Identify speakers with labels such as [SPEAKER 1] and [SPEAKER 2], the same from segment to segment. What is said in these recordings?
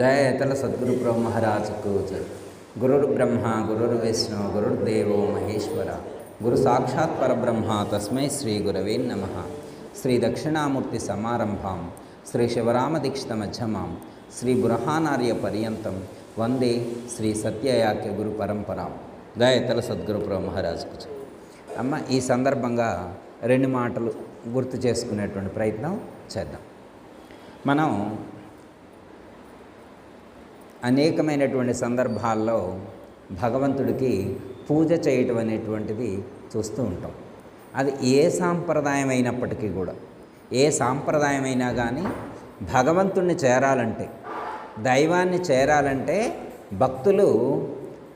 [SPEAKER 1] గాయతల సద్గురు మహారాజుకు గురుడు బ్రహ్మ గురుర్ విష్ణు గురుర్ దేవో మహేశ్వర గురు సాక్షాత్ పరబ్రహ్మ తస్మై శ్రీ గురవే నమ శ్రీ దక్షిణామూర్తి సమారంభాం శ్రీ శివరామ దీక్షిత మధ్యమాం శ్రీ బృహానార్య పర్యంతం వందే శ్రీ సత్యయాక్య గురు పరంపరాం దయతల సద్గురు మహారాజుకు అమ్మ ఈ సందర్భంగా రెండు మాటలు గుర్తు చేసుకునేటువంటి ప్రయత్నం చేద్దాం మనం అనేకమైనటువంటి సందర్భాల్లో భగవంతుడికి పూజ చేయటం అనేటువంటిది చూస్తూ ఉంటాం అది ఏ సాంప్రదాయం అయినప్పటికీ కూడా ఏ సాంప్రదాయమైనా కానీ భగవంతుణ్ణి చేరాలంటే దైవాన్ని చేరాలంటే భక్తులు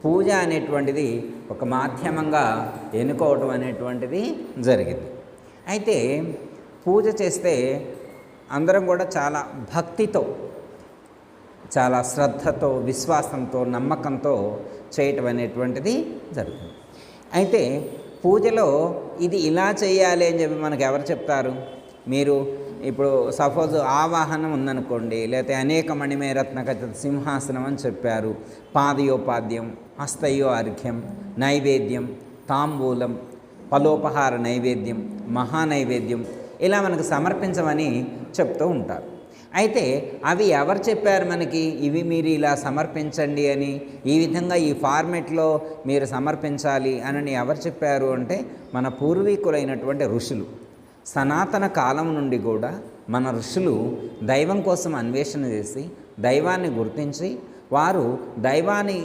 [SPEAKER 1] పూజ అనేటువంటిది ఒక మాధ్యమంగా ఎన్నుకోవటం అనేటువంటిది జరిగింది అయితే పూజ చేస్తే అందరం కూడా చాలా భక్తితో చాలా శ్రద్ధతో విశ్వాసంతో నమ్మకంతో చేయటం అనేటువంటిది జరుగుతుంది అయితే పూజలో ఇది ఇలా చేయాలి అని చెప్పి మనకు ఎవరు చెప్తారు మీరు ఇప్పుడు సపోజ్ ఆవాహనం ఉందనుకోండి లేకపోతే అనేక మణిమేరత్న కథ సింహాసనం అని చెప్పారు పాదయోపాద్యం హస్తయో అర్ఘ్యం నైవేద్యం తాంబూలం పలోపహార నైవేద్యం మహానైవేద్యం ఇలా మనకు సమర్పించమని చెప్తూ ఉంటారు అయితే అవి ఎవరు చెప్పారు మనకి ఇవి మీరు ఇలా సమర్పించండి అని ఈ విధంగా ఈ ఫార్మెట్లో మీరు సమర్పించాలి అని ఎవరు చెప్పారు అంటే మన పూర్వీకులైనటువంటి ఋషులు సనాతన కాలం నుండి కూడా మన ఋషులు దైవం కోసం అన్వేషణ చేసి దైవాన్ని గుర్తించి వారు దైవాన్ని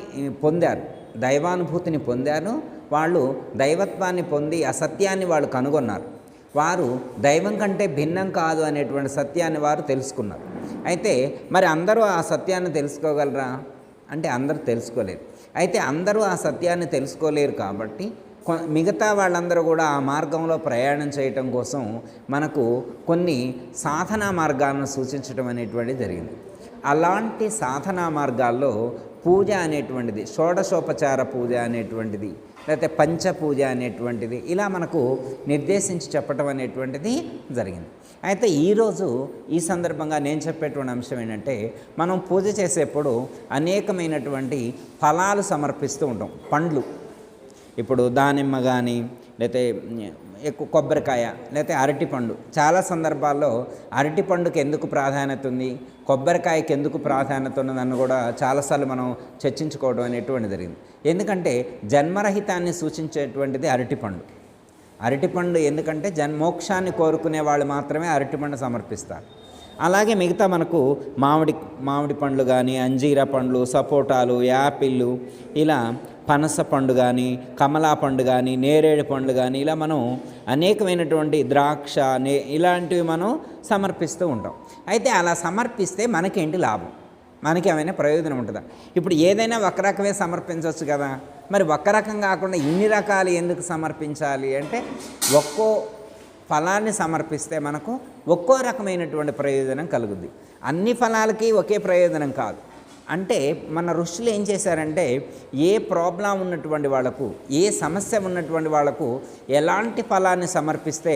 [SPEAKER 1] పొందారు దైవానుభూతిని పొందారు వాళ్ళు దైవత్వాన్ని పొంది అసత్యాన్ని వాళ్ళు కనుగొన్నారు వారు దైవం కంటే భిన్నం కాదు అనేటువంటి సత్యాన్ని వారు తెలుసుకున్నారు అయితే మరి అందరూ ఆ సత్యాన్ని తెలుసుకోగలరా అంటే అందరూ తెలుసుకోలేరు అయితే అందరూ ఆ సత్యాన్ని తెలుసుకోలేరు కాబట్టి మిగతా వాళ్ళందరూ కూడా ఆ మార్గంలో ప్రయాణం చేయటం కోసం మనకు కొన్ని సాధనా మార్గాలను సూచించడం అనేటువంటిది జరిగింది అలాంటి సాధనా మార్గాల్లో పూజ అనేటువంటిది షోడశోపచార పూజ అనేటువంటిది లేకపోతే పంచపూజ అనేటువంటిది ఇలా మనకు నిర్దేశించి చెప్పటం అనేటువంటిది జరిగింది అయితే ఈరోజు ఈ సందర్భంగా నేను చెప్పేటువంటి అంశం ఏంటంటే మనం పూజ చేసేప్పుడు అనేకమైనటువంటి ఫలాలు సమర్పిస్తూ ఉంటాం పండ్లు ఇప్పుడు దానిమ్మ కానీ లేకపోతే ఎక్కువ కొబ్బరికాయ లేకపోతే అరటిపండు చాలా సందర్భాల్లో అరటిపండుకి ఎందుకు ప్రాధాన్యత ఉంది కొబ్బరికాయకి ఎందుకు ప్రాధాన్యత ఉన్నదని కూడా చాలాసార్లు మనం చర్చించుకోవడం అనేటువంటి జరిగింది ఎందుకంటే జన్మరహితాన్ని సూచించేటువంటిది అరటిపండు అరటిపండు ఎందుకంటే జన్ మోక్షాన్ని కోరుకునే వాళ్ళు మాత్రమే అరటిపండు సమర్పిస్తారు అలాగే మిగతా మనకు మామిడి మామిడి పండ్లు కానీ అంజీరా పండ్లు సపోటాలు యాపిళ్ళు ఇలా పనస పండు కానీ కమలా పండు కానీ నేరేడు పండు కానీ ఇలా మనం అనేకమైనటువంటి ద్రాక్ష నే ఇలాంటివి మనం సమర్పిస్తూ ఉంటాం అయితే అలా సమర్పిస్తే మనకేంటి లాభం మనకి ఏమైనా ప్రయోజనం ఉంటుందా ఇప్పుడు ఏదైనా ఒక రకమే సమర్పించవచ్చు కదా మరి ఒక్క రకం కాకుండా ఇన్ని రకాలు ఎందుకు సమర్పించాలి అంటే ఒక్కో ఫలాన్ని సమర్పిస్తే మనకు ఒక్కో రకమైనటువంటి ప్రయోజనం కలుగుద్ది అన్ని ఫలాలకి ఒకే ప్రయోజనం కాదు అంటే మన ఋషులు ఏం చేశారంటే ఏ ప్రాబ్లం ఉన్నటువంటి వాళ్ళకు ఏ సమస్య ఉన్నటువంటి వాళ్ళకు ఎలాంటి ఫలాన్ని సమర్పిస్తే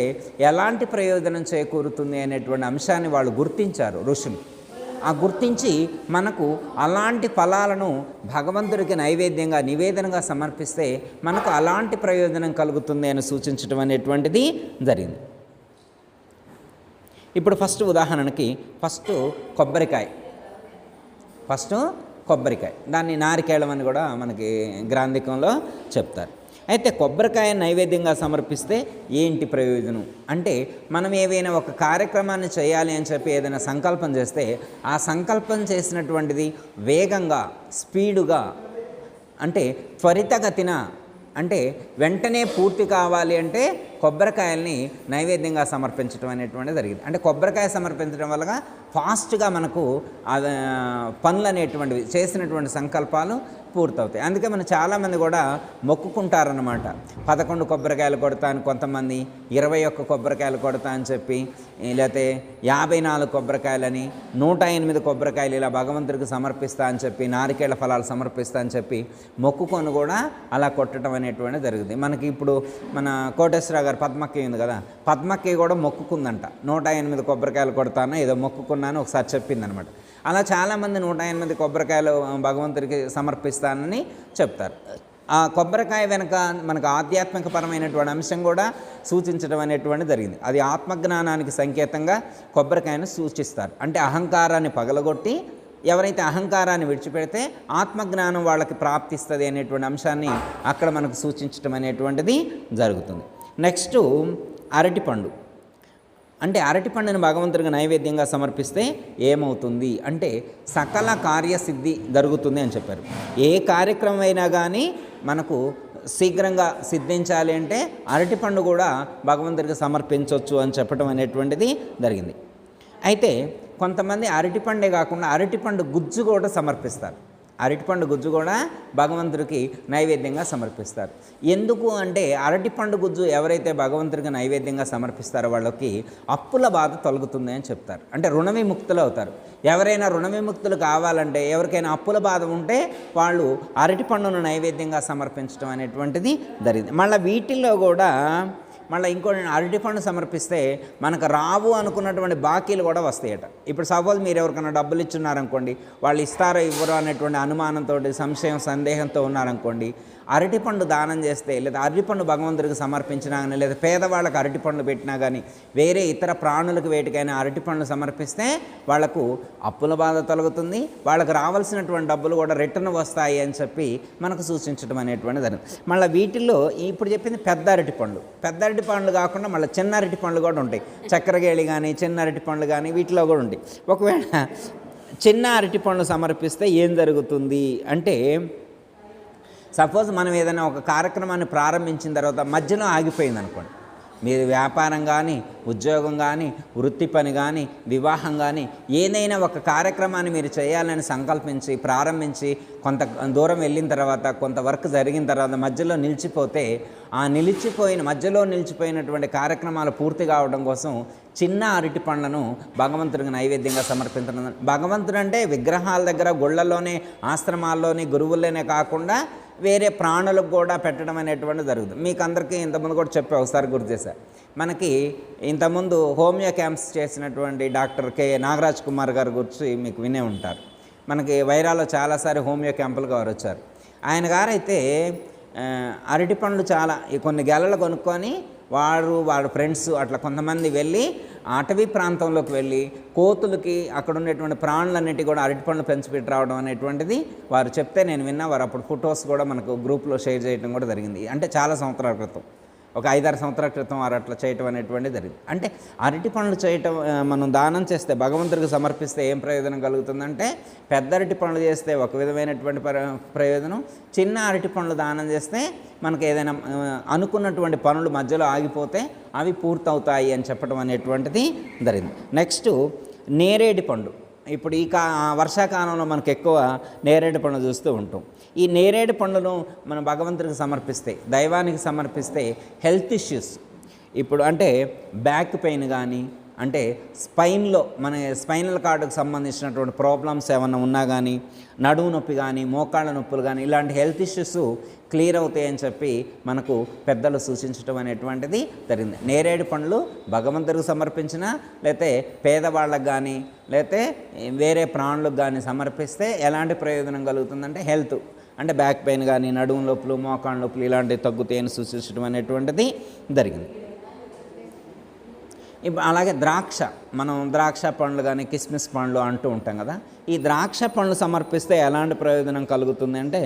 [SPEAKER 1] ఎలాంటి ప్రయోజనం చేకూరుతుంది అనేటువంటి అంశాన్ని వాళ్ళు గుర్తించారు ఋషులు ఆ గుర్తించి మనకు అలాంటి ఫలాలను భగవంతుడికి నైవేద్యంగా నివేదనగా సమర్పిస్తే మనకు అలాంటి ప్రయోజనం కలుగుతుంది అని సూచించడం అనేటువంటిది జరిగింది ఇప్పుడు ఫస్ట్ ఉదాహరణకి ఫస్ట్ కొబ్బరికాయ ఫస్ట్ కొబ్బరికాయ దాన్ని నారికేళం అని కూడా మనకి గ్రాంధికంలో చెప్తారు అయితే కొబ్బరికాయ నైవేద్యంగా సమర్పిస్తే ఏంటి ప్రయోజనం అంటే మనం ఏవైనా ఒక కార్యక్రమాన్ని చేయాలి అని చెప్పి ఏదైనా సంకల్పం చేస్తే ఆ సంకల్పం చేసినటువంటిది వేగంగా స్పీడుగా అంటే త్వరితగతిన అంటే వెంటనే పూర్తి కావాలి అంటే కొబ్బరికాయల్ని నైవేద్యంగా సమర్పించడం అనేటువంటిది జరిగింది అంటే కొబ్బరికాయ సమర్పించడం వల్ల ఫాస్ట్గా మనకు పనులు అనేటువంటివి చేసినటువంటి సంకల్పాలు పూర్తవుతాయి అందుకే మనం చాలామంది కూడా మొక్కుకుంటారనమాట పదకొండు కొబ్బరికాయలు కొడతా అని కొంతమంది ఇరవై ఒక్క కొబ్బరికాయలు కొడతా అని చెప్పి లేకపోతే యాభై నాలుగు కొబ్బరికాయలని నూట ఎనిమిది కొబ్బరికాయలు ఇలా భగవంతుడికి సమర్పిస్తా అని చెప్పి నారికేళ్ల ఫలాలు సమర్పిస్తా అని చెప్పి మొక్కుకొని కూడా అలా కొట్టడం అనేటువంటిది జరుగుతుంది మనకి ఇప్పుడు మన కోటేశ్వర గారు పద్మక్కి ఉంది కదా పద్మక్కి కూడా మొక్కుకుందంట నూట ఎనిమిది కొబ్బరికాయలు కొడతాను ఏదో మొక్కుకున్నాను ఒకసారి చెప్పిందనమాట అలా చాలామంది నూట ఎనిమిది కొబ్బరికాయలు భగవంతుడికి సమర్పిస్తానని చెప్తారు ఆ కొబ్బరికాయ వెనుక మనకు ఆధ్యాత్మికపరమైనటువంటి అంశం కూడా సూచించడం అనేటువంటి జరిగింది అది ఆత్మజ్ఞానానికి సంకేతంగా కొబ్బరికాయను సూచిస్తారు అంటే అహంకారాన్ని పగలగొట్టి ఎవరైతే అహంకారాన్ని విడిచిపెడితే ఆత్మజ్ఞానం వాళ్ళకి ప్రాప్తిస్తుంది అనేటువంటి అంశాన్ని అక్కడ మనకు సూచించడం అనేటువంటిది జరుగుతుంది నెక్స్ట్ అరటిపండు అంటే అరటిపండును భగవంతుడిగా నైవేద్యంగా సమర్పిస్తే ఏమవుతుంది అంటే సకల కార్యసిద్ధి జరుగుతుంది అని చెప్పారు ఏ కార్యక్రమం అయినా కానీ మనకు శీఘ్రంగా సిద్ధించాలి అంటే అరటిపండు కూడా భగవంతుడికి సమర్పించవచ్చు అని చెప్పడం అనేటువంటిది జరిగింది అయితే కొంతమంది అరటిపండే కాకుండా అరటిపండు గుజ్జు కూడా సమర్పిస్తారు అరటిపండు గుజ్జు కూడా భగవంతుడికి నైవేద్యంగా సమర్పిస్తారు ఎందుకు అంటే అరటిపండు గుజ్జు ఎవరైతే భగవంతుడికి నైవేద్యంగా సమర్పిస్తారో వాళ్ళకి అప్పుల బాధ తొలగుతుంది అని చెప్తారు అంటే రుణ విముక్తులు అవుతారు ఎవరైనా రుణ విముక్తులు కావాలంటే ఎవరికైనా అప్పుల బాధ ఉంటే వాళ్ళు అరటిపండును నైవేద్యంగా సమర్పించడం అనేటువంటిది జరిగింది మళ్ళీ వీటిల్లో కూడా మళ్ళీ ఇంకోటి అరటి పండు సమర్పిస్తే మనకు రావు అనుకున్నటువంటి బాకీలు కూడా వస్తాయట ఇప్పుడు సపోజ్ మీరు ఎవరికైనా డబ్బులు ఇచ్చున్నారనుకోండి వాళ్ళు ఇస్తారో ఇవ్వరో అనేటువంటి అనుమానంతో సంశయం సందేహంతో ఉన్నారనుకోండి అరటిపండు దానం చేస్తే లేదా అరటిపండు భగవంతుడికి సమర్పించినా కానీ లేదా పేదవాళ్ళకి అరటిపండు పెట్టినా కానీ వేరే ఇతర ప్రాణులకు వేటికైనా అరటిపండు సమర్పిస్తే వాళ్లకు అప్పుల బాధ తొలగుతుంది వాళ్ళకు రావాల్సినటువంటి డబ్బులు కూడా రిటర్న్ వస్తాయి అని చెప్పి మనకు సూచించడం అనేటువంటిది జరుగుతుంది మళ్ళీ వీటిల్లో ఇప్పుడు చెప్పింది పెద్ద అరటి పెద్ద అరటి పండ్లు కాకుండా మళ్ళీ చిన్న అరటి పండ్లు కూడా ఉంటాయి చక్కెరగేళి కానీ చిన్న అరటి పండ్లు కానీ వీటిలో కూడా ఉంటాయి ఒకవేళ చిన్న అరటి పండ్లు సమర్పిస్తే ఏం జరుగుతుంది అంటే సపోజ్ మనం ఏదైనా ఒక కార్యక్రమాన్ని ప్రారంభించిన తర్వాత మధ్యలో ఆగిపోయింది అనుకోండి మీరు వ్యాపారం కానీ ఉద్యోగం కానీ వృత్తి పని కానీ వివాహం కానీ ఏదైనా ఒక కార్యక్రమాన్ని మీరు చేయాలని సంకల్పించి ప్రారంభించి కొంత దూరం వెళ్ళిన తర్వాత కొంత వర్క్ జరిగిన తర్వాత మధ్యలో నిలిచిపోతే ఆ నిలిచిపోయిన మధ్యలో నిలిచిపోయినటువంటి కార్యక్రమాలు పూర్తి కావడం కోసం చిన్న అరటి పండ్లను భగవంతుడికి నైవేద్యంగా సమర్పించడం భగవంతుడు అంటే విగ్రహాల దగ్గర గుళ్ళలోనే ఆశ్రమాల్లోనే గురువుల్లోనే కాకుండా వేరే ప్రాణులకు కూడా పెట్టడం అనేటువంటిది జరుగుతుంది మీకు అందరికీ ఇంతకుముందు కూడా చెప్పే ఒకసారి గుర్తు చేశా మనకి ఇంతకుముందు హోమియో క్యాంప్స్ చేసినటువంటి డాక్టర్ కె నాగరాజ్ కుమార్ గారి గురించి మీకు వినే ఉంటారు మనకి వైరాలో చాలాసారి హోమియో క్యాంపులుగా వారు వచ్చారు ఆయన గారైతే అరటి పండ్లు చాలా కొన్ని గెలలు కొనుక్కొని వారు వాడు ఫ్రెండ్స్ అట్లా కొంతమంది వెళ్ళి అటవీ ప్రాంతంలోకి వెళ్ళి కోతులకి అక్కడ ఉన్నటువంటి ప్రాణులన్నిటి కూడా అరటి పండ్లు పెంచిపెట్టి రావడం అనేటువంటిది వారు చెప్తే నేను విన్నా వారు అప్పుడు ఫొటోస్ కూడా మనకు గ్రూప్లో షేర్ చేయడం కూడా జరిగింది అంటే చాలా సంవత్సరాల క్రితం ఒక ఐదారు సంవత్సరాల క్రితం వారు అట్లా చేయటం అనేటువంటిది జరిగింది అంటే అరటి పనులు చేయటం మనం దానం చేస్తే భగవంతుడికి సమర్పిస్తే ఏం ప్రయోజనం కలుగుతుందంటే పెద్ద అరటి పనులు చేస్తే ఒక విధమైనటువంటి ప్రయోజనం చిన్న అరటి పనులు దానం చేస్తే మనకు ఏదైనా అనుకున్నటువంటి పనులు మధ్యలో ఆగిపోతే అవి పూర్తవుతాయి అని చెప్పడం అనేటువంటిది జరిగింది నెక్స్ట్ నేరేడి పండు ఇప్పుడు ఈ కా వర్షాకాలంలో మనకు ఎక్కువ నేరేడు పండు చూస్తూ ఉంటాం ఈ నేరేడు పండును మన భగవంతునికి సమర్పిస్తే దైవానికి సమర్పిస్తే హెల్త్ ఇష్యూస్ ఇప్పుడు అంటే బ్యాక్ పెయిన్ కానీ అంటే స్పైన్లో మన స్పైనల్ కార్డుకు సంబంధించినటువంటి ప్రాబ్లమ్స్ ఏమైనా ఉన్నా కానీ నడుము నొప్పి కానీ మోకాళ్ళ నొప్పులు కానీ ఇలాంటి హెల్త్ ఇష్యూస్ క్లియర్ అవుతాయని చెప్పి మనకు పెద్దలు సూచించడం అనేటువంటిది జరిగింది నేరేడు పండ్లు భగవంతుడికి సమర్పించిన లేతే పేదవాళ్ళకు కానీ లేతే వేరే ప్రాణులకు కానీ సమర్పిస్తే ఎలాంటి ప్రయోజనం కలుగుతుందంటే హెల్త్ అంటే బ్యాక్ పెయిన్ కానీ నడుము లోపలు మోకాళ్ళ లోపులు ఇలాంటివి తగ్గుతాయని సూచించడం అనేటువంటిది జరిగింది అలాగే ద్రాక్ష మనం ద్రాక్ష పండ్లు కానీ కిస్మిస్ పండ్లు అంటూ ఉంటాం కదా ఈ ద్రాక్ష పండ్లు సమర్పిస్తే ఎలాంటి ప్రయోజనం కలుగుతుంది అంటే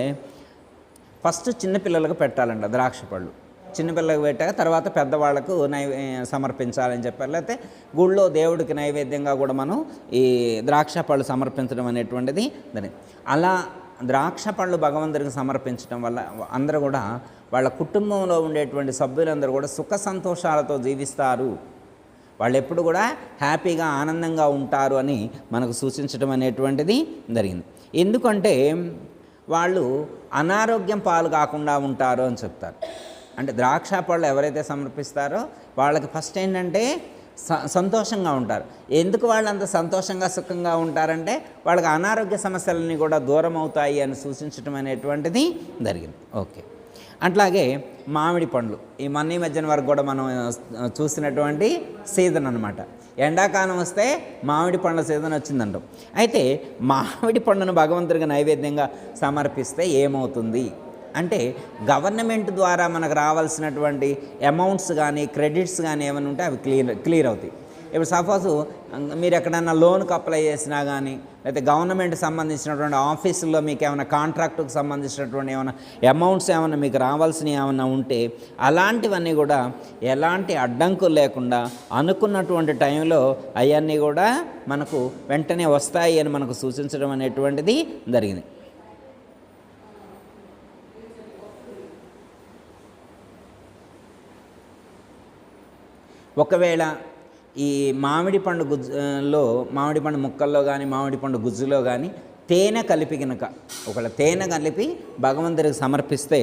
[SPEAKER 1] ఫస్ట్ చిన్నపిల్లలకు పెట్టాలంట ద్రాక్ష పళ్ళు చిన్నపిల్లలకు పెట్టాక తర్వాత పెద్దవాళ్లకు నైవే సమర్పించాలని చెప్పారు లేకపోతే గుళ్ళో దేవుడికి నైవేద్యంగా కూడా మనం ఈ ద్రాక్ష పళ్ళు సమర్పించడం అనేటువంటిది అలా ద్రాక్ష పళ్ళు భగవంతుడికి సమర్పించడం వల్ల అందరూ కూడా వాళ్ళ కుటుంబంలో ఉండేటువంటి సభ్యులందరూ కూడా సుఖ సంతోషాలతో జీవిస్తారు వాళ్ళు ఎప్పుడు కూడా హ్యాపీగా ఆనందంగా ఉంటారు అని మనకు సూచించడం అనేటువంటిది జరిగింది ఎందుకంటే వాళ్ళు అనారోగ్యం పాలు కాకుండా ఉంటారు అని చెప్తారు అంటే ద్రాక్ష పళ్ళు ఎవరైతే సమర్పిస్తారో వాళ్ళకి ఫస్ట్ ఏంటంటే సంతోషంగా ఉంటారు ఎందుకు వాళ్ళు అంత సంతోషంగా సుఖంగా ఉంటారంటే వాళ్ళకి అనారోగ్య సమస్యలన్నీ కూడా దూరం అవుతాయి అని సూచించడం అనేటువంటిది జరిగింది ఓకే అట్లాగే మామిడి పండ్లు ఈ మన్నీ మధ్యన వరకు కూడా మనం చూసినటువంటి సీజన్ అనమాట ఎండాకాలం వస్తే మామిడి పండ్ల సీజన్ వచ్చిందంటాం అయితే మామిడి పండును భగవంతుడికి నైవేద్యంగా సమర్పిస్తే ఏమవుతుంది అంటే గవర్నమెంట్ ద్వారా మనకు రావాల్సినటువంటి అమౌంట్స్ కానీ క్రెడిట్స్ కానీ ఏమైనా ఉంటే అవి క్లియర్ క్లియర్ అవుతాయి ఇప్పుడు సపోజ్ మీరు ఎక్కడన్నా లోన్కి అప్లై చేసినా కానీ లేకపోతే గవర్నమెంట్ సంబంధించినటువంటి ఆఫీసుల్లో మీకు ఏమైనా కాంట్రాక్టుకు సంబంధించినటువంటి ఏమైనా అమౌంట్స్ ఏమైనా మీకు రావాల్సినవి ఏమైనా ఉంటే అలాంటివన్నీ కూడా ఎలాంటి అడ్డంకులు లేకుండా అనుకున్నటువంటి టైంలో అవన్నీ కూడా మనకు వెంటనే వస్తాయి అని మనకు సూచించడం అనేటువంటిది జరిగింది ఒకవేళ ఈ మామిడి పండు గుజ్జులో మామిడి పండు ముక్కల్లో కానీ మామిడి పండు గుజ్జులో కానీ తేనె కలిపి కనుక ఒకవేళ తేనె కలిపి భగవంతుడికి సమర్పిస్తే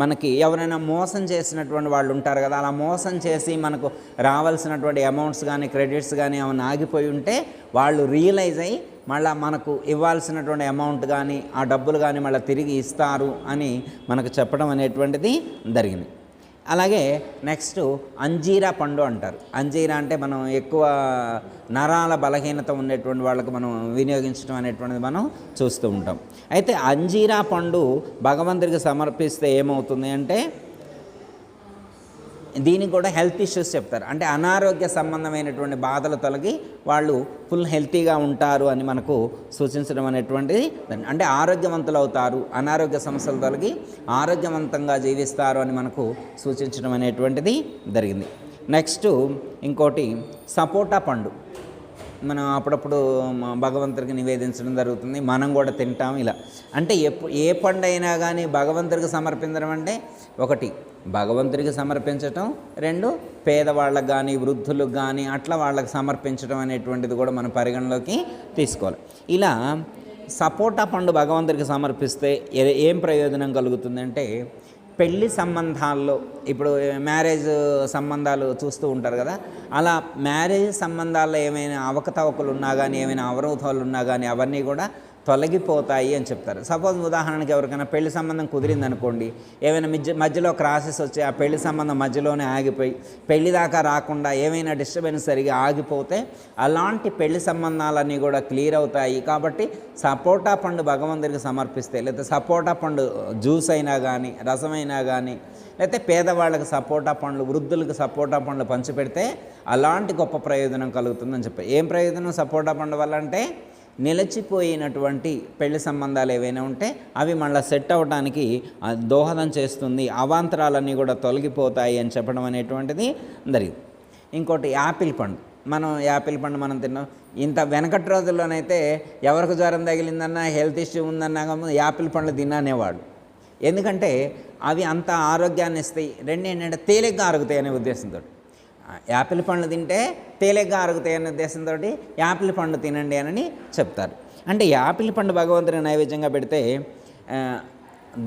[SPEAKER 1] మనకి ఎవరైనా మోసం చేసినటువంటి వాళ్ళు ఉంటారు కదా అలా మోసం చేసి మనకు రావాల్సినటువంటి అమౌంట్స్ కానీ క్రెడిట్స్ కానీ ఏమైనా ఆగిపోయి ఉంటే వాళ్ళు రియలైజ్ అయ్యి మళ్ళీ మనకు ఇవ్వాల్సినటువంటి అమౌంట్ కానీ ఆ డబ్బులు కానీ మళ్ళీ తిరిగి ఇస్తారు అని మనకు చెప్పడం అనేటువంటిది జరిగింది అలాగే నెక్స్ట్ అంజీరా పండు అంటారు అంజీరా అంటే మనం ఎక్కువ నరాల బలహీనత ఉండేటువంటి వాళ్ళకు మనం వినియోగించడం అనేటువంటిది మనం చూస్తూ ఉంటాం అయితే అంజీరా పండు భగవంతుడికి సమర్పిస్తే ఏమవుతుంది అంటే దీనికి కూడా హెల్త్ ఇష్యూస్ చెప్తారు అంటే అనారోగ్య సంబంధమైనటువంటి బాధలు తొలగి వాళ్ళు ఫుల్ హెల్తీగా ఉంటారు అని మనకు సూచించడం అనేటువంటిది అంటే ఆరోగ్యవంతులు అవుతారు అనారోగ్య సమస్యలు తొలగి ఆరోగ్యవంతంగా జీవిస్తారు అని మనకు సూచించడం అనేటువంటిది జరిగింది నెక్స్ట్ ఇంకోటి సపోటా పండు మనం అప్పుడప్పుడు భగవంతుడికి నివేదించడం జరుగుతుంది మనం కూడా తింటాం ఇలా అంటే ఎప్పు ఏ పండైనా కానీ భగవంతుడికి సమర్పించడం అంటే ఒకటి భగవంతుడికి సమర్పించటం రెండు పేదవాళ్ళకు కానీ వృద్ధులకు కానీ అట్లా వాళ్ళకి సమర్పించడం అనేటువంటిది కూడా మనం పరిగణలోకి తీసుకోవాలి ఇలా సపోటా పండు భగవంతుడికి సమర్పిస్తే ఏం ప్రయోజనం కలుగుతుందంటే పెళ్లి సంబంధాల్లో ఇప్పుడు మ్యారేజ్ సంబంధాలు చూస్తూ ఉంటారు కదా అలా మ్యారేజ్ సంబంధాల్లో ఏమైనా అవకతవకలు ఉన్నా కానీ ఏమైనా అవరోధాలు ఉన్నా కానీ అవన్నీ కూడా తొలగిపోతాయి అని చెప్తారు సపోజ్ ఉదాహరణకి ఎవరికైనా పెళ్లి సంబంధం కుదిరింది అనుకోండి ఏమైనా మధ్య మధ్యలో క్రాసెస్ వచ్చి ఆ పెళ్లి సంబంధం మధ్యలోనే ఆగిపోయి పెళ్లి దాకా రాకుండా ఏమైనా డిస్టర్బెన్స్ సరిగా ఆగిపోతే అలాంటి పెళ్లి సంబంధాలన్నీ కూడా క్లియర్ అవుతాయి కాబట్టి సపోటా పండు భగవంతుడికి సమర్పిస్తే లేకపోతే సపోటా పండు జ్యూస్ అయినా కానీ రసమైనా కానీ లేకపోతే పేదవాళ్ళకి సపోటా పండ్లు వృద్ధులకు సపోటా పండ్లు పంచిపెడితే అలాంటి గొప్ప ప్రయోజనం కలుగుతుందని చెప్పారు ఏం ప్రయోజనం సపోటా పండు వల్ల అంటే నిలిచిపోయినటువంటి పెళ్లి సంబంధాలు ఏవైనా ఉంటే అవి మళ్ళీ సెట్ అవ్వడానికి దోహదం చేస్తుంది అవాంతరాలన్నీ కూడా తొలగిపోతాయి అని చెప్పడం అనేటువంటిది జరిగింది ఇంకోటి యాపిల్ పండు మనం యాపిల్ పండు మనం తిన్నాం ఇంత వెనకటి రోజుల్లోనైతే ఎవరికి జ్వరం తగిలిందన్నా హెల్త్ ఇష్యూ ఉందన్నా యాపిల్ పండ్లు తిన్నానేవాడు ఎందుకంటే అవి అంత ఆరోగ్యాన్ని ఇస్తాయి రెండు ఏంటంటే తేలిగ్గా అరుగుతాయి అనే ఉద్దేశంతో యాపిల్ పండ్లు తింటే తేలిగ్గా అరుగుతాయి అనే ఉద్దేశంతో యాపిల్ పండు తినండి అని చెప్తారు అంటే యాపిల్ పండు భగవంతుని నైవేద్యంగా పెడితే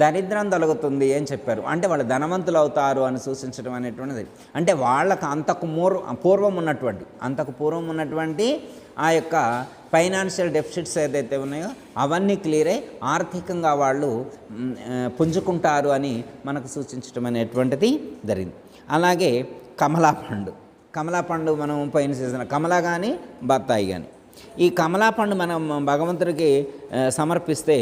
[SPEAKER 1] దరిద్రం తొలగుతుంది అని చెప్పారు అంటే వాళ్ళు ధనవంతులు అవుతారు అని సూచించడం అనేటువంటిది అంటే వాళ్ళకు అంతకు మూర్ పూర్వం ఉన్నటువంటి అంతకు పూర్వం ఉన్నటువంటి ఆ యొక్క ఫైనాన్షియల్ డెఫిసిట్స్ ఏదైతే ఉన్నాయో అవన్నీ క్లియర్ అయి ఆర్థికంగా వాళ్ళు పుంజుకుంటారు అని మనకు సూచించడం అనేటువంటిది జరిగింది అలాగే కమలా పండు కమలా పండు మనం పైన చేసిన కమలా కానీ బత్తాయి కానీ ఈ కమలా పండు మనం భగవంతుడికి సమర్పిస్తే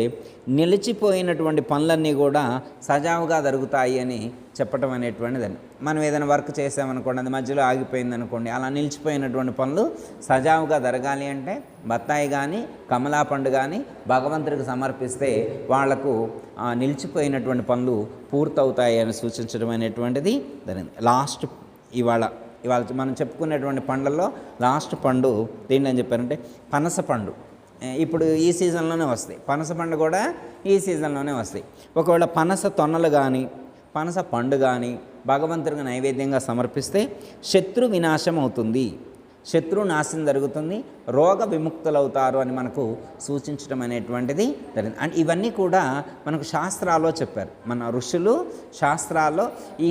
[SPEAKER 1] నిలిచిపోయినటువంటి పనులన్నీ కూడా సజావుగా జరుగుతాయి అని చెప్పటం అనేటువంటిది మనం ఏదైనా వర్క్ చేసామనుకోండి అది మధ్యలో ఆగిపోయింది అనుకోండి అలా నిలిచిపోయినటువంటి పనులు సజావుగా జరగాలి అంటే బత్తాయి కానీ కమలా పండు కానీ భగవంతుడికి సమర్పిస్తే వాళ్లకు నిలిచిపోయినటువంటి పనులు పూర్తవుతాయి అని సూచించడం అనేటువంటిది జరిగింది లాస్ట్ ఇవాళ ఇవాళ మనం చెప్పుకునేటువంటి పండ్లలో లాస్ట్ పండు దేని అని చెప్పారంటే పనస పండు ఇప్పుడు ఈ సీజన్లోనే వస్తాయి పనస పండు కూడా ఈ సీజన్లోనే వస్తాయి ఒకవేళ పనస తొన్నలు కానీ పనస పండు కానీ భగవంతుడికి నైవేద్యంగా సమర్పిస్తే శత్రు వినాశం అవుతుంది శత్రు నాశనం జరుగుతుంది రోగ విముక్తులవుతారు అని మనకు సూచించడం అనేటువంటిది జరిగింది అండ్ ఇవన్నీ కూడా మనకు శాస్త్రాల్లో చెప్పారు మన ఋషులు శాస్త్రాల్లో ఈ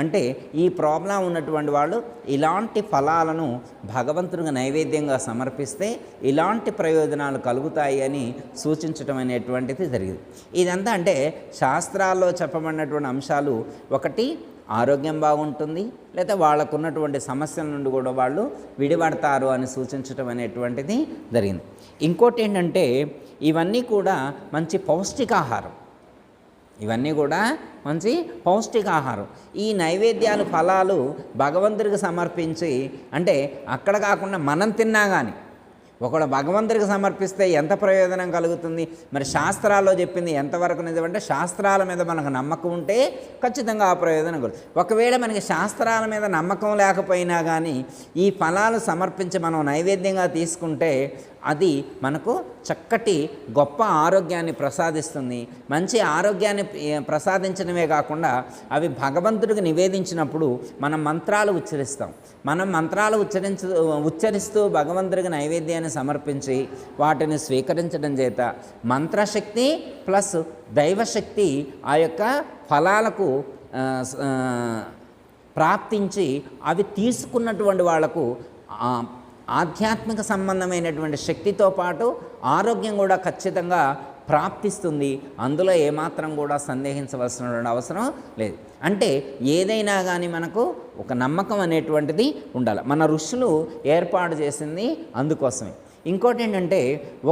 [SPEAKER 1] అంటే ఈ ప్రాబ్లం ఉన్నటువంటి వాళ్ళు ఇలాంటి ఫలాలను భగవంతునికి నైవేద్యంగా సమర్పిస్తే ఇలాంటి ప్రయోజనాలు కలుగుతాయి అని సూచించడం అనేటువంటిది జరిగింది ఇదంతా అంటే శాస్త్రాల్లో చెప్పబడినటువంటి అంశాలు ఒకటి ఆరోగ్యం బాగుంటుంది లేదా వాళ్ళకున్నటువంటి సమస్యల నుండి కూడా వాళ్ళు విడిపడతారు అని సూచించడం అనేటువంటిది జరిగింది ఇంకోటి ఏంటంటే ఇవన్నీ కూడా మంచి పౌష్టికాహారం ఇవన్నీ కూడా మంచి పౌష్టికాహారం ఈ నైవేద్యాలు ఫలాలు భగవంతుడికి సమర్పించి అంటే అక్కడ కాకుండా మనం తిన్నా కానీ ఒకడు భగవంతుడికి సమర్పిస్తే ఎంత ప్రయోజనం కలుగుతుంది మరి శాస్త్రాల్లో చెప్పింది ఎంతవరకు నిజమంటే శాస్త్రాల మీద మనకు నమ్మకం ఉంటే ఖచ్చితంగా ఆ ప్రయోజనం కలుగుతుంది ఒకవేళ మనకి శాస్త్రాల మీద నమ్మకం లేకపోయినా కానీ ఈ ఫలాలు సమర్పించి మనం నైవేద్యంగా తీసుకుంటే అది మనకు చక్కటి గొప్ప ఆరోగ్యాన్ని ప్రసాదిస్తుంది మంచి ఆరోగ్యాన్ని ప్రసాదించడమే కాకుండా అవి భగవంతుడికి నివేదించినప్పుడు మనం మంత్రాలు ఉచ్చరిస్తాం మనం మంత్రాలు ఉచ్చరించ ఉచ్చరిస్తూ భగవంతుడికి నైవేద్యాన్ని సమర్పించి వాటిని స్వీకరించడం చేత మంత్రశక్తి ప్లస్ దైవశక్తి ఆ యొక్క ఫలాలకు ప్రాప్తించి అవి తీసుకున్నటువంటి వాళ్లకు ఆధ్యాత్మిక సంబంధమైనటువంటి శక్తితో పాటు ఆరోగ్యం కూడా ఖచ్చితంగా ప్రాప్తిస్తుంది అందులో ఏమాత్రం కూడా సందేహించవలసినటువంటి అవసరం లేదు అంటే ఏదైనా కానీ మనకు ఒక నమ్మకం అనేటువంటిది ఉండాలి మన ఋషులు ఏర్పాటు చేసింది అందుకోసమే ఇంకోటి ఏంటంటే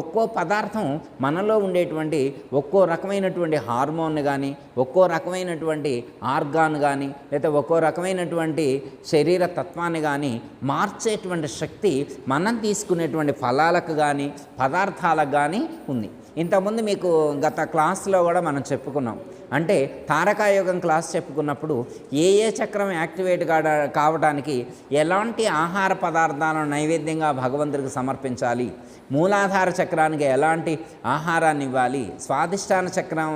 [SPEAKER 1] ఒక్కో పదార్థం మనలో ఉండేటువంటి ఒక్కో రకమైనటువంటి హార్మోన్ కానీ ఒక్కో రకమైనటువంటి ఆర్గాన్ కానీ లేదా ఒక్కో రకమైనటువంటి శరీర తత్వాన్ని కానీ మార్చేటువంటి శక్తి మనం తీసుకునేటువంటి ఫలాలకు కానీ పదార్థాలకు కానీ ఉంది ఇంతకుముందు మీకు గత క్లాస్లో కూడా మనం చెప్పుకున్నాం అంటే తారకాయోగం క్లాస్ చెప్పుకున్నప్పుడు ఏ ఏ చక్రం యాక్టివేట్ కాడ కావడానికి ఎలాంటి ఆహార పదార్థాలను నైవేద్యంగా భగవంతుడికి సమర్పించాలి మూలాధార చక్రానికి ఎలాంటి ఆహారాన్ని ఇవ్వాలి స్వాదిష్టాన చక్రం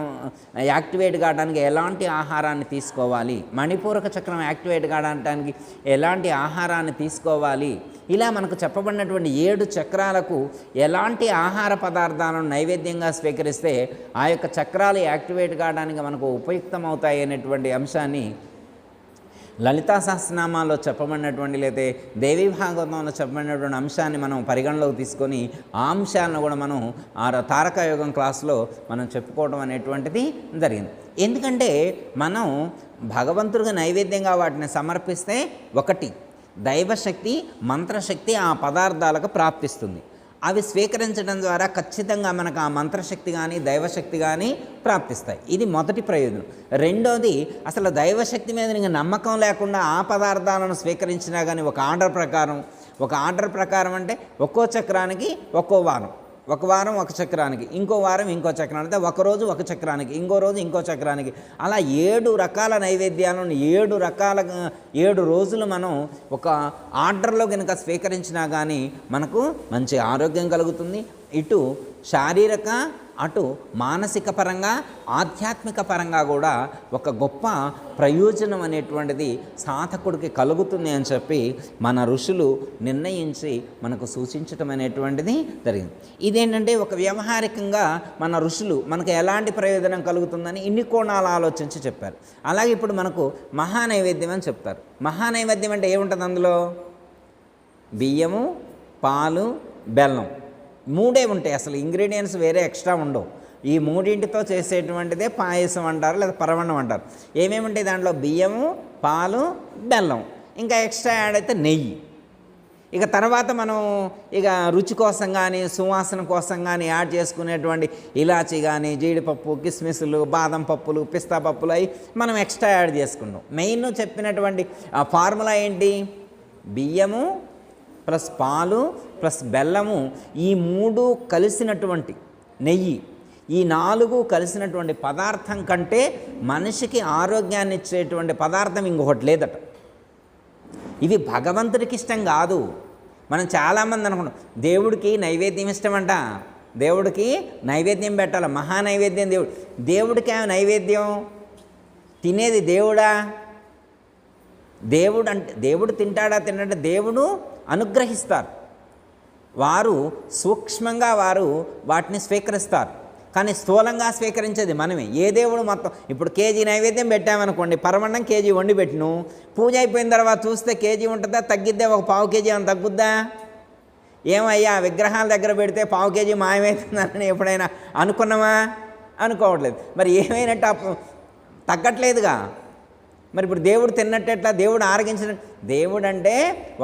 [SPEAKER 1] యాక్టివేట్ కావడానికి ఎలాంటి ఆహారాన్ని తీసుకోవాలి మణిపూరక చక్రం యాక్టివేట్ కావడానికి ఎలాంటి ఆహారాన్ని తీసుకోవాలి ఇలా మనకు చెప్పబడినటువంటి ఏడు చక్రాలకు ఎలాంటి ఆహార పదార్థాలను నైవేద్యంగా స్వీకరిస్తే ఆ యొక్క చక్రాలు యాక్టివేట్ కావడానికి మనకు ఉపయుక్తమవుతాయి అనేటువంటి అంశాన్ని లలితా సహస్రనామాల్లో చెప్పబడినటువంటి లేతే దేవీ భాగవతంలో చెప్పబడినటువంటి అంశాన్ని మనం పరిగణలోకి తీసుకొని ఆ అంశాలను కూడా మనం ఆ తారకయోగం క్లాస్లో మనం చెప్పుకోవడం అనేటువంటిది జరిగింది ఎందుకంటే మనం భగవంతుడిగా నైవేద్యంగా వాటిని సమర్పిస్తే ఒకటి దైవశక్తి మంత్రశక్తి ఆ పదార్థాలకు ప్రాప్తిస్తుంది అవి స్వీకరించడం ద్వారా ఖచ్చితంగా మనకు ఆ మంత్రశక్తి కానీ దైవశక్తి కానీ ప్రాప్తిస్తాయి ఇది మొదటి ప్రయోజనం రెండోది అసలు దైవశక్తి మీద నీకు నమ్మకం లేకుండా ఆ పదార్థాలను స్వీకరించినా కానీ ఒక ఆర్డర్ ప్రకారం ఒక ఆర్డర్ ప్రకారం అంటే ఒక్కో చక్రానికి ఒక్కో వారం ఒక వారం ఒక చక్రానికి ఇంకో వారం ఇంకో చక్రానికి ఒక రోజు ఒక చక్రానికి ఇంకో రోజు ఇంకో చక్రానికి అలా ఏడు రకాల నైవేద్యాలను ఏడు రకాల ఏడు రోజులు మనం ఒక ఆర్డర్లో కనుక స్వీకరించినా కానీ మనకు మంచి ఆరోగ్యం కలుగుతుంది ఇటు శారీరక అటు మానసిక పరంగా ఆధ్యాత్మిక పరంగా కూడా ఒక గొప్ప ప్రయోజనం అనేటువంటిది సాధకుడికి కలుగుతుంది అని చెప్పి మన ఋషులు నిర్ణయించి మనకు సూచించటం అనేటువంటిది జరిగింది ఇదేంటంటే ఒక వ్యవహారికంగా మన ఋషులు మనకు ఎలాంటి ప్రయోజనం కలుగుతుందని ఇన్ని కోణాలు ఆలోచించి చెప్పారు అలాగే ఇప్పుడు మనకు మహానైవేద్యం అని చెప్తారు మహానైవేద్యం అంటే ఏముంటుంది అందులో బియ్యము పాలు బెల్లం మూడే ఉంటాయి అసలు ఇంగ్రీడియంట్స్ వేరే ఎక్స్ట్రా ఉండవు ఈ మూడింటితో చేసేటువంటిదే పాయసం అంటారు లేదా పరవణం అంటారు ఏమేమి ఉంటాయి దాంట్లో బియ్యము పాలు బెల్లం ఇంకా ఎక్స్ట్రా యాడ్ అయితే నెయ్యి ఇక తర్వాత మనం ఇక రుచి కోసం కానీ సువాసన కోసం కానీ యాడ్ చేసుకునేటువంటి ఇలాచి కానీ జీడిపప్పు కిస్మిస్లు బాదం పప్పులు పిస్తా పప్పులు అవి మనం ఎక్స్ట్రా యాడ్ చేసుకున్నాం మెయిన్ చెప్పినటువంటి ఫార్ములా ఏంటి బియ్యము ప్లస్ పాలు ప్లస్ బెల్లము ఈ మూడు కలిసినటువంటి నెయ్యి ఈ నాలుగు కలిసినటువంటి పదార్థం కంటే మనిషికి ఆరోగ్యాన్ని ఇచ్చేటువంటి పదార్థం ఇంకొకటి లేదట ఇవి భగవంతుడికి ఇష్టం కాదు మనం చాలామంది అనుకుంటాం దేవుడికి నైవేద్యం ఇష్టమంట దేవుడికి నైవేద్యం పెట్టాలి మహా నైవేద్యం దేవుడు దేవుడికి ఏమి నైవేద్యం తినేది దేవుడా దేవుడు అంటే దేవుడు తింటాడా తినడా దేవుడు అనుగ్రహిస్తారు వారు సూక్ష్మంగా వారు వాటిని స్వీకరిస్తారు కానీ స్థూలంగా స్వీకరించేది మనమే ఏ దేవుడు మొత్తం ఇప్పుడు కేజీ నైవేద్యం పెట్టామనుకోండి పరమండం కేజీ వండి పెట్టిను పూజ అయిపోయిన తర్వాత చూస్తే కేజీ ఉంటుందా తగ్గిద్దే ఒక పావు కేజీ అని తగ్గుద్దా ఏమయ్యా విగ్రహాల దగ్గర పెడితే పావు కేజీ మాయమవుతుందని ఎప్పుడైనా అనుకున్నామా అనుకోవట్లేదు మరి ఏమైనట్టు తగ్గట్లేదుగా మరి ఇప్పుడు దేవుడు తిన్నట్టేట్లా దేవుడు ఆరగించిన దేవుడు అంటే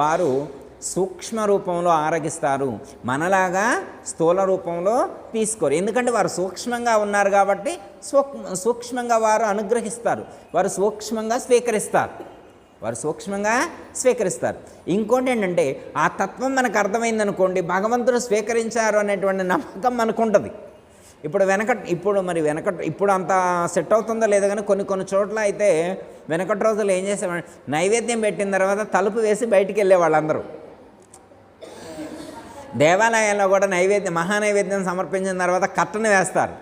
[SPEAKER 1] వారు సూక్ష్మ రూపంలో ఆరగిస్తారు మనలాగా స్థూల రూపంలో తీసుకోరు ఎందుకంటే వారు సూక్ష్మంగా ఉన్నారు కాబట్టి సూక్ష్మంగా వారు అనుగ్రహిస్తారు వారు సూక్ష్మంగా స్వీకరిస్తారు వారు సూక్ష్మంగా స్వీకరిస్తారు ఇంకోటి ఏంటంటే ఆ తత్వం మనకు అర్థమైందనుకోండి భగవంతుడు స్వీకరించారు అనేటువంటి నమ్మకం మనకు ఉంటుంది ఇప్పుడు వెనకట్ ఇప్పుడు మరి వెనక ఇప్పుడు అంత సెట్ అవుతుందో లేదో కానీ కొన్ని కొన్ని చోట్ల అయితే వెనకటి రోజులు ఏం చేసేవాళ్ళు నైవేద్యం పెట్టిన తర్వాత తలుపు వేసి బయటికి వెళ్ళే వాళ్ళందరూ దేవాలయాల్లో కూడా నైవేద్యం మహానైవేద్యం సమర్పించిన తర్వాత కట్టను వేస్తారు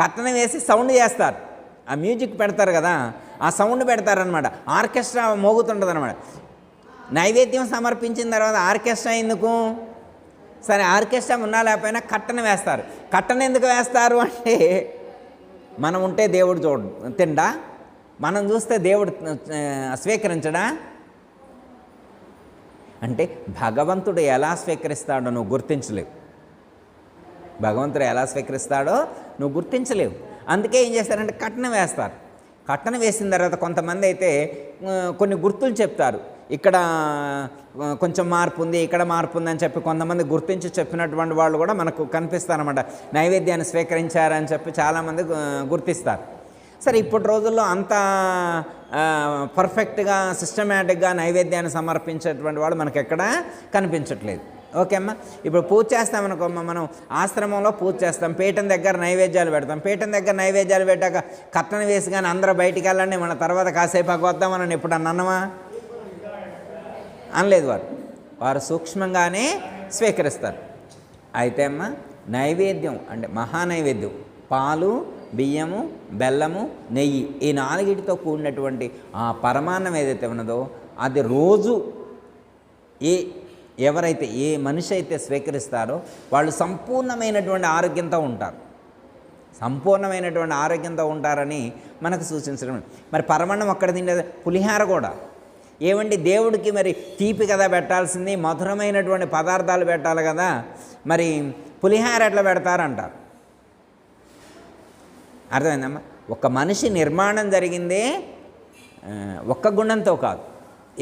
[SPEAKER 1] కట్టను వేసి సౌండ్ చేస్తారు ఆ మ్యూజిక్ పెడతారు కదా ఆ సౌండ్ పెడతారనమాట ఆర్కెస్ట్రా మోగుతుంటుంది అనమాట నైవేద్యం సమర్పించిన తర్వాత ఆర్కెస్ట్రా ఎందుకు సరే ఆర్కెస్ట్రా ఉన్నా లేకపోయినా కట్టను వేస్తారు కట్టను ఎందుకు వేస్తారు అంటే మనం ఉంటే దేవుడు చూడ తిండా మనం చూస్తే దేవుడు స్వీకరించడా అంటే భగవంతుడు ఎలా స్వీకరిస్తాడో నువ్వు గుర్తించలేవు భగవంతుడు ఎలా స్వీకరిస్తాడో నువ్వు గుర్తించలేవు అందుకే ఏం చేస్తారంటే కట్నం వేస్తారు కట్నం వేసిన తర్వాత కొంతమంది అయితే కొన్ని గుర్తులు చెప్తారు ఇక్కడ కొంచెం మార్పు ఉంది ఇక్కడ మార్పు ఉందని చెప్పి కొంతమంది గుర్తించి చెప్పినటువంటి వాళ్ళు కూడా మనకు కనిపిస్తారన్నమాట నైవేద్యాన్ని స్వీకరించారని చెప్పి చాలామంది గుర్తిస్తారు సరే ఇప్పటి రోజుల్లో అంత పర్ఫెక్ట్గా సిస్టమేటిక్గా నైవేద్యాన్ని సమర్పించేటువంటి వాడు మనకు ఎక్కడ కనిపించట్లేదు ఓకే అమ్మా ఇప్పుడు పూజ చేస్తామనుకోమ్మా మనం ఆశ్రమంలో పూజ చేస్తాం పీఠం దగ్గర నైవేద్యాలు పెడతాం పీఠం దగ్గర నైవేద్యాలు పెట్టాక కట్టను వేసి కానీ అందరూ బయటికి వెళ్ళండి మన తర్వాత కాసేపు వద్దాం అని ఎప్పుడు అన్నమా అనలేదు వారు వారు సూక్ష్మంగానే స్వీకరిస్తారు అయితే అమ్మా నైవేద్యం అంటే మహానైవేద్యం పాలు బియ్యము బెల్లము నెయ్యి ఈ నాలుగిటితో కూడినటువంటి ఆ పరమాన్నం ఏదైతే ఉన్నదో అది రోజు ఏ ఎవరైతే ఏ మనిషి అయితే స్వీకరిస్తారో వాళ్ళు సంపూర్ణమైనటువంటి ఆరోగ్యంతో ఉంటారు సంపూర్ణమైనటువంటి ఆరోగ్యంతో ఉంటారని మనకు సూచించడం మరి పరమాన్నం అక్కడ తిండి పులిహార కూడా ఏమండి దేవుడికి మరి తీపి కదా పెట్టాల్సింది మధురమైనటువంటి పదార్థాలు పెట్టాలి కదా మరి పులిహార ఎట్లా పెడతారంటారు అర్థమైందమ్మా ఒక మనిషి నిర్మాణం జరిగిందే ఒక్క గుణంతో కాదు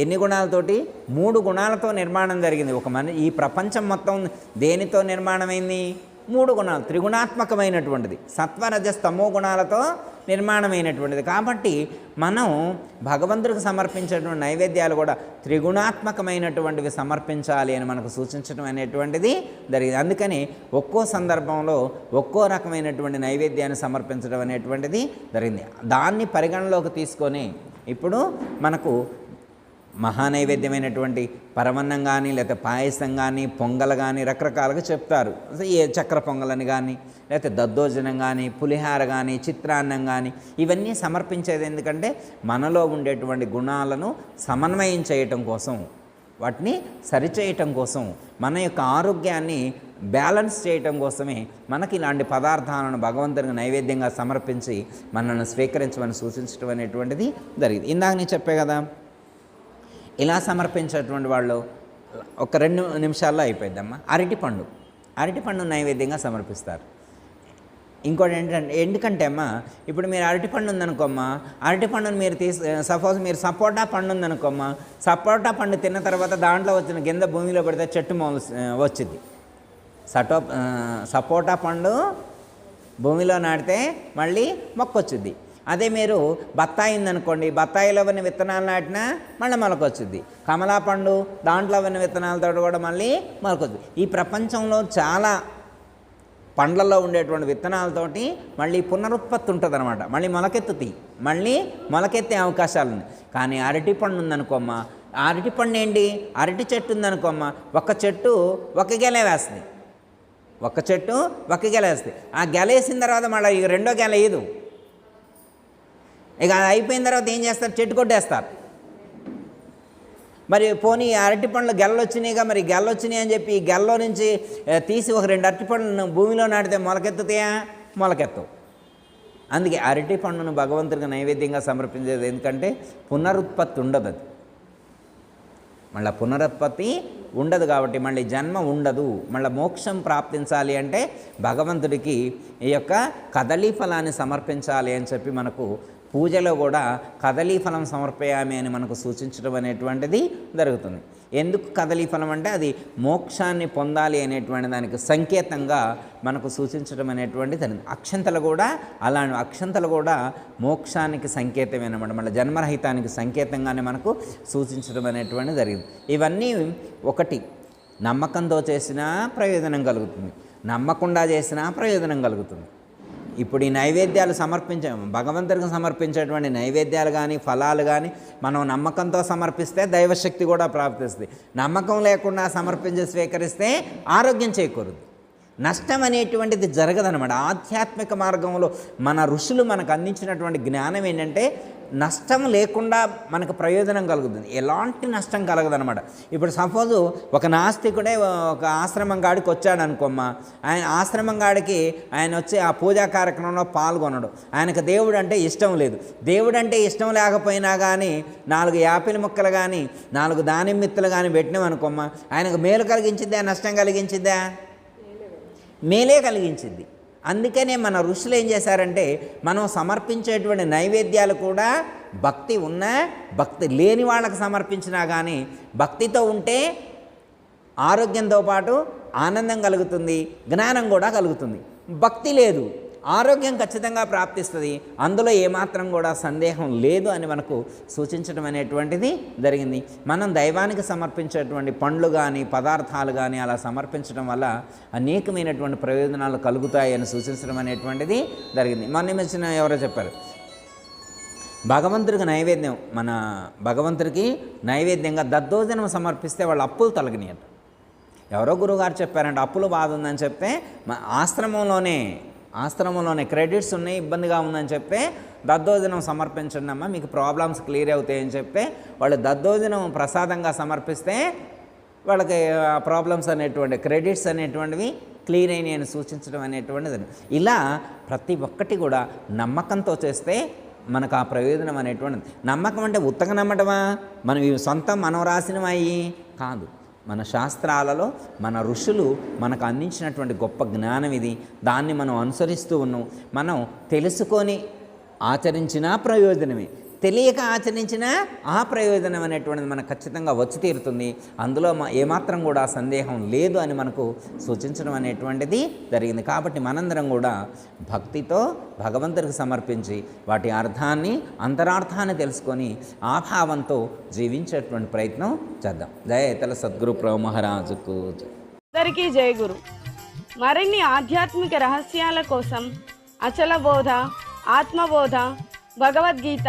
[SPEAKER 1] ఎన్ని గుణాలతోటి మూడు గుణాలతో నిర్మాణం జరిగింది ఒక మనిషి ఈ ప్రపంచం మొత్తం దేనితో నిర్మాణమైంది మూడు గుణాలు త్రిగుణాత్మకమైనటువంటిది సత్వరజ స్తమో గుణాలతో నిర్మాణమైనటువంటిది కాబట్టి మనం భగవంతుడికి సమర్పించేటువంటి నైవేద్యాలు కూడా త్రిగుణాత్మకమైనటువంటివి సమర్పించాలి అని మనకు సూచించడం అనేటువంటిది జరిగింది అందుకని ఒక్కో సందర్భంలో ఒక్కో రకమైనటువంటి నైవేద్యాన్ని సమర్పించడం అనేటువంటిది జరిగింది దాన్ని పరిగణలోకి తీసుకొని ఇప్పుడు మనకు మహానైవేద్యమైనటువంటి పరమన్నం కానీ లేకపోతే పాయసం కానీ పొంగల్ కానీ రకరకాలుగా చెప్తారు ఏ చక్ర పొంగలని కానీ లేకపోతే దద్దోజనం కానీ పులిహార కానీ చిత్రాన్నం కానీ ఇవన్నీ సమర్పించేది ఎందుకంటే మనలో ఉండేటువంటి గుణాలను సమన్వయం చేయటం కోసం వాటిని సరిచేయటం కోసం మన యొక్క ఆరోగ్యాన్ని బ్యాలెన్స్ చేయటం కోసమే మనకి ఇలాంటి పదార్థాలను భగవంతునికి నైవేద్యంగా సమర్పించి మనల్ని స్వీకరించమని సూచించడం అనేటువంటిది జరిగింది ఇందాక నేను చెప్పే కదా ఇలా సమర్పించేటువంటి వాళ్ళు ఒక రెండు నిమిషాల్లో అయిపోయిద్దమ్మా అరటిపండు అరటిపండు నైవేద్యంగా సమర్పిస్తారు ఇంకోటి ఏంటంటే ఎందుకంటే అమ్మా ఇప్పుడు మీరు అరటిపండు ఉందనుకోమ్మా పండును మీరు తీసు సపోజ్ మీరు సపోటా పండు ఉందనుకోమ్మా సపోటా పండు తిన్న తర్వాత దాంట్లో వచ్చిన కింద భూమిలో పెడితే చెట్టు మొలు వచ్చింది సటో సపోటా పండు భూమిలో నాటితే మళ్ళీ మొక్క వచ్చింది అదే మీరు బత్తాయి ఉందనుకోండి బత్తాయిలో ఉన్న విత్తనాలు నాటినా మళ్ళీ మొలకొచ్చుద్ది కమలా పండు దాంట్లో ఉన్న విత్తనాలతో కూడా మళ్ళీ మొలకొచ్చు ఈ ప్రపంచంలో చాలా పండ్లలో ఉండేటువంటి విత్తనాలతోటి మళ్ళీ పునరుత్పత్తి ఉంటుంది అనమాట మళ్ళీ మొలకెత్తుతాయి మళ్ళీ మొలకెత్తే అవకాశాలు ఉన్నాయి కానీ అరటి పండు ఉందనుకోమ్మా అరటి పండు ఏంటి అరటి చెట్టు ఉందనుకోమ్మా ఒక చెట్టు ఒక గెల వేస్తుంది ఒక చెట్టు ఒక గెల వేస్తుంది ఆ గెల వేసిన తర్వాత మళ్ళీ రెండో గెల వేయదు ఇక అది అయిపోయిన తర్వాత ఏం చేస్తారు చెట్టు కొట్టేస్తారు మరి పోనీ అరటి పండ్లు గెల్లొచ్చినాయిగా మరి గెల్లొచ్చినాయి అని చెప్పి గెల్లో నుంచి తీసి ఒక రెండు అరటి పండ్లను భూమిలో నాటితే మొలకెత్తుతాయా మొలకెత్తవు అందుకే అరటి పండును భగవంతుడికి నైవేద్యంగా సమర్పించేది ఎందుకంటే పునరుత్పత్తి ఉండదు అది మళ్ళీ పునరుత్పత్తి ఉండదు కాబట్టి మళ్ళీ జన్మ ఉండదు మళ్ళీ మోక్షం ప్రాప్తించాలి అంటే భగవంతుడికి ఈ యొక్క కదలీ ఫలాన్ని సమర్పించాలి అని చెప్పి మనకు పూజలో కూడా కదలీ ఫలం సమర్పయామి అని మనకు సూచించడం అనేటువంటిది జరుగుతుంది ఎందుకు కదలీ ఫలం అంటే అది మోక్షాన్ని పొందాలి అనేటువంటి దానికి సంకేతంగా మనకు సూచించడం అనేటువంటిది జరిగింది అక్షంతలు కూడా అలా అక్షంతలు కూడా మోక్షానికి అనమాట మన జన్మరహితానికి సంకేతంగానే మనకు సూచించడం అనేటువంటిది జరిగింది ఇవన్నీ ఒకటి నమ్మకంతో చేసినా ప్రయోజనం కలుగుతుంది నమ్మకుండా చేసినా ప్రయోజనం కలుగుతుంది ఇప్పుడు ఈ నైవేద్యాలు సమర్పించ భగవంతుడికి సమర్పించేటువంటి నైవేద్యాలు కానీ ఫలాలు కానీ మనం నమ్మకంతో సమర్పిస్తే దైవశక్తి కూడా ప్రాప్తిస్తుంది నమ్మకం లేకుండా సమర్పించి స్వీకరిస్తే ఆరోగ్యం చేకూరుద్ది నష్టం అనేటువంటిది జరగదనమాట ఆధ్యాత్మిక మార్గంలో మన ఋషులు మనకు అందించినటువంటి జ్ఞానం ఏంటంటే నష్టం లేకుండా మనకు ప్రయోజనం కలుగుతుంది ఎలాంటి నష్టం కలగదు అనమాట ఇప్పుడు సపోజ్ ఒక నాస్తికుడే ఒక ఆశ్రమం గాడికి వచ్చాడు అనుకోమ్మా ఆయన ఆశ్రమం గాడికి ఆయన వచ్చి ఆ పూజా కార్యక్రమంలో పాల్గొనడు ఆయనకు దేవుడు అంటే ఇష్టం లేదు దేవుడు అంటే ఇష్టం లేకపోయినా కానీ నాలుగు యాపిల్ ముక్కలు కానీ నాలుగు దానిమ్మిత్తులు కానీ పెట్టినాం అనుకోమ్మా ఆయనకు మేలు కలిగించిద్దా నష్టం కలిగించిద్దా మేలే కలిగించింది అందుకనే మన ఋషులు ఏం చేశారంటే మనం సమర్పించేటువంటి నైవేద్యాలు కూడా భక్తి ఉన్న భక్తి లేని వాళ్ళకి సమర్పించినా కానీ భక్తితో ఉంటే ఆరోగ్యంతో పాటు ఆనందం కలుగుతుంది జ్ఞానం కూడా కలుగుతుంది భక్తి లేదు ఆరోగ్యం ఖచ్చితంగా ప్రాప్తిస్తుంది అందులో ఏమాత్రం కూడా సందేహం లేదు అని మనకు సూచించడం అనేటువంటిది జరిగింది మనం దైవానికి సమర్పించేటువంటి పండ్లు కానీ పదార్థాలు కానీ అలా సమర్పించడం వల్ల అనేకమైనటువంటి ప్రయోజనాలు కలుగుతాయి అని సూచించడం అనేటువంటిది జరిగింది మొన్న వచ్చిన ఎవరో చెప్పారు భగవంతుడికి నైవేద్యం మన భగవంతుడికి నైవేద్యంగా దద్దోజనం సమర్పిస్తే వాళ్ళు అప్పులు తొలగినాయట ఎవరో గురువుగారు చెప్పారంటే అప్పులు బాధ ఉందని చెప్తే మా ఆశ్రమంలోనే ఆశ్రమంలోనే క్రెడిట్స్ ఉన్నాయి ఇబ్బందిగా ఉందని చెప్పి దద్దోజనం సమర్పించండి అమ్మ మీకు ప్రాబ్లమ్స్ క్లియర్ అవుతాయని చెప్పి వాళ్ళు దద్దోజనం ప్రసాదంగా సమర్పిస్తే వాళ్ళకి ప్రాబ్లమ్స్ అనేటువంటి క్రెడిట్స్ అనేటువంటివి క్లియర్ అయినాయి అని సూచించడం అనేటువంటిది ఇలా ప్రతి ఒక్కటి కూడా నమ్మకంతో చేస్తే మనకు ఆ ప్రయోజనం అనేటువంటిది నమ్మకం అంటే ఉత్తగా నమ్మటమా మనం సొంతం మనం రాసినవి కాదు మన శాస్త్రాలలో మన ఋషులు మనకు అందించినటువంటి గొప్ప జ్ఞానం ఇది దాన్ని మనం అనుసరిస్తూ ఉన్నాం మనం తెలుసుకొని ఆచరించినా ప్రయోజనమే తెలియక ఆచరించిన ఆ ప్రయోజనం అనేటువంటిది మనకు ఖచ్చితంగా వచ్చి తీరుతుంది అందులో ఏమాత్రం కూడా సందేహం లేదు అని మనకు సూచించడం అనేటువంటిది జరిగింది కాబట్టి మనందరం కూడా భక్తితో భగవంతుడికి సమర్పించి వాటి అర్థాన్ని అంతరార్థాన్ని తెలుసుకొని ఆ భావంతో జీవించేటువంటి ప్రయత్నం చేద్దాం జయ ఇతల సద్గురు ప్రభు మహారాజుకు
[SPEAKER 2] అందరికీ జయ గురు మరిన్ని ఆధ్యాత్మిక రహస్యాల కోసం అచల బోధ ఆత్మబోధ భగవద్గీత